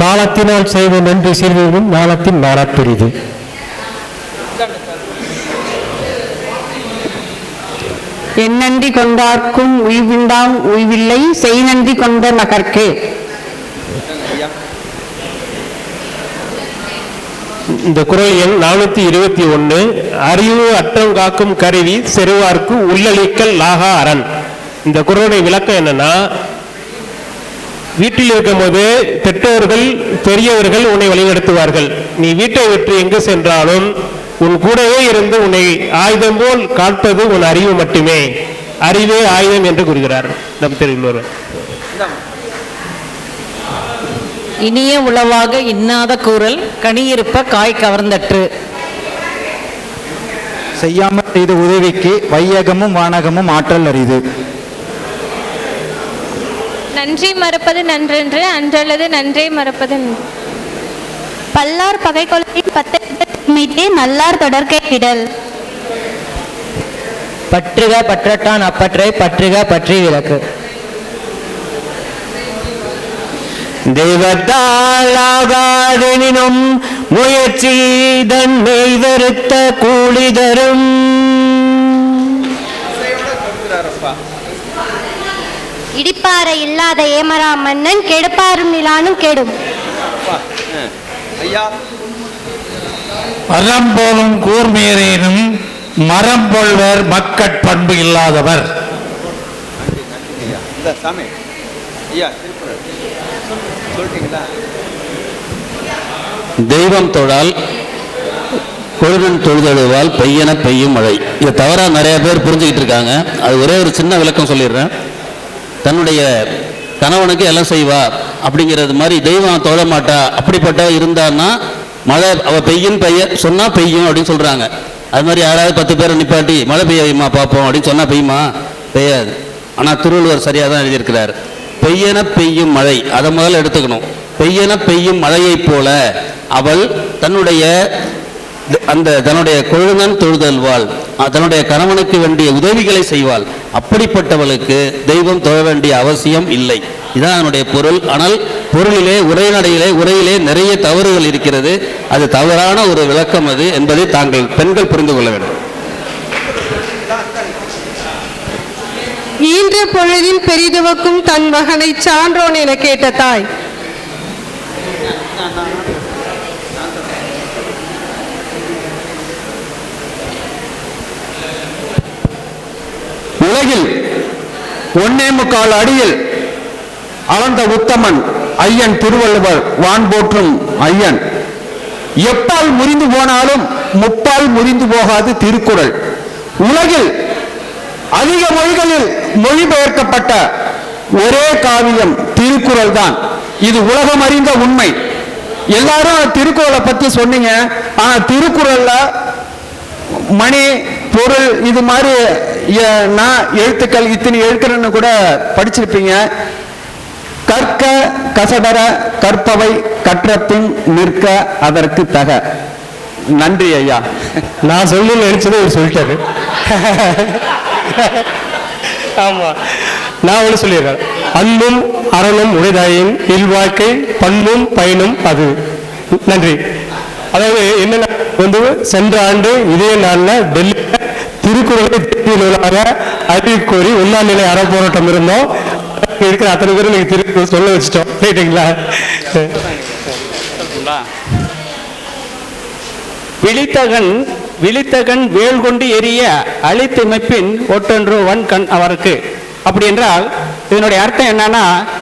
காலத்தினால் செய்த நன்றி சிறிதும் ஞானத்தின் மாறப் பெரிது எந்நன்றி கொண்டார்க்கும் உய்வுண்டாம் உய்வில்லை செய் நன்றி கொண்ட நகர்க்கே. இந்த குரல் எண் நானூத்தி இருபத்தி ஒன்னு. அறிவு அற்றம் காக்கும் கருவி செருவார்க்கு உள்ளளிக்கல் லாகா அரண். இந்த குரலுடைய விளக்கம் என்னன்னா வீட்டில் இருக்கும்போது பெற்றோர்கள் பெரியவர்கள் உன்னை வழிநடத்துவார்கள். நீ வீட்டை விட்டு எங்கு சென்றாலும் உன் கூடவே இருந்து உன்னை ஆயுதம் போல் காட்பது உன் அறிவு மட்டுமே. அறிவே ஆயுதம் என்று கூறுகிறார். நம் திருவள்ளுவர் இனிய உளவாக இன்னாத கூறல் கனியிருப்ப காய் கவர்ந்தற்று. செய்யாமல் செய்த உதவிக்கு வையகமும் வானகமும் ஆற்றல் அரிது. நன்றி மறப்பது நன்றென்று அன்றல்லது நன்றே மறப்பது. பல்லார் பகை பத்தை மீட்டே நல்லார் தொடர்கை விடல் பற்றுக பற்றட்டான் அப்பற்றை பற்றுக பற்றி விளக்கு. தெய்வத்தாலாகாதெனினும் முயற்சி தன்னை வெறுத்த கூலி தரும். இடிப்பாறை இல்லாத ஏமரா மன்னன் கெடுப்பாரும் நிலானும் கெடும். மரம் போலும் கூர்மையரேனும் மரம் போல்வர் மக்கட் பண்பு இல்லாதவர். தெய்வம் தொழால் கொழுகன் தொழுதழுவால் பெய்யன பெய்யும் மழை. இதை தவறா நிறைய பேர் புரிஞ்சுக்கிட்டு இருக்காங்க. அது ஒரே ஒரு சின்ன விளக்கம் சொல்லிடுறேன். தன்னுடைய கணவனுக்கு எல்லாம் செய்வா அப்படிங்கிறது மாதிரி தெய்வம் தொழ மாட்டா அப்படிப்பட்ட இருந்தான்னா மழை அவ பெய்யும் பெய்ய சொன்னா பெய்யும் அப்படின்னு சொல்றாங்க. அது மாதிரி யாராவது பத்து பேரை நிப்பாட்டி மழை பெய்யுமா பார்ப்போம் அப்படின்னு சொன்னா பெய்யுமா? பெய்யாது. ஆனா திருவள்ளுவர் சரியா தான் எழுதியிருக்கிறார். பெய்யன பெய்யும் மழை அதை முதல்ல எடுத்துக்கணும். பெய்யன பெய்யும் மழையைப் போல அவள் தன்னுடைய அந்த தன்னுடைய கொழுங்கன் தொழுதல்வாள் தன்னுடைய கணவனுக்கு வேண்டிய உதவிகளை செய்வாள். அப்படிப்பட்டவளுக்கு தெய்வம் தொழ வேண்டிய அவசியம் இல்லை. இதான் அதனுடைய பொருள். ஆனால் பொருளிலே உரைநடையிலே உரையிலே நிறைய தவறுகள் இருக்கிறது. அது தவறான ஒரு விளக்கம் அது என்பதை தாங்கள் பெண்கள் புரிந்து கொள்ள வேண்டும். ஈன்ற பொழுதின் பெரிதுவக்கும் தன் மகனை சான்றோன் என கேட்ட தாய் அடியில் ஒன்னே முக்கால் அடியில் அளந்த உத்தமன் ஐயன் திருவள்ளுவர் வான் போற்றும் ஐயன். எப்பால் முறிந்து போனாலும் முப்பால் முறிந்து போகாது திருக்குறள். உலகில் அதிக மொழிகளில் மொழிபெயர்க்கப்பட்ட ஒரே காவியம் திருக்குறள் தான். இது உலகம் அறிந்த உண்மை. எல்லாரும் திருக்குறளை பத்தி சொன்னீங்க. ஆனா திருக்குறள்ல மணி பொருள் இது மாதிரி நான் எழுத்துக்கள் இத்தனை எழுத்துறன்னு கூட படிச்சிருப்பீங்க. கற்க கசடர கற்பவை கற்றப்பின் நிற்க அதற்கு தக. நன்றி ஐயா. நான் சொல்லி நினைச்சதை இவர் சொல்லிட்டாரு. ஆமா. நான் ஒன்று சொல்லிடுறேன். அன்பும் அறனும் உடைதாயின் இல்வாழ்க்கை பண்பும் பயனும் அது. நன்றி. அதாவது என்னென்ன வந்து சென்ற ஆண்டு இதே நாளில் டெல்லி திருக்குறளை தேசிய நூலாக அறிவிக்க கோரி ஒன்றாம் நிலை அற போராட்டம் இருந்தோம். இருக்கிற அத்தனை பேரும் நீங்கள் திரு சொல்ல வச்சிட்டோம். ரைட்டுங்களா விழித்தகன் விழித்தகன் வேல் கொண்டு எரிய அழித்தமைப்பின் ஒட்டொன்று வன் கண் அவருக்கு. அப்படி என்றால் இதனுடைய அர்த்தம் என்னன்னா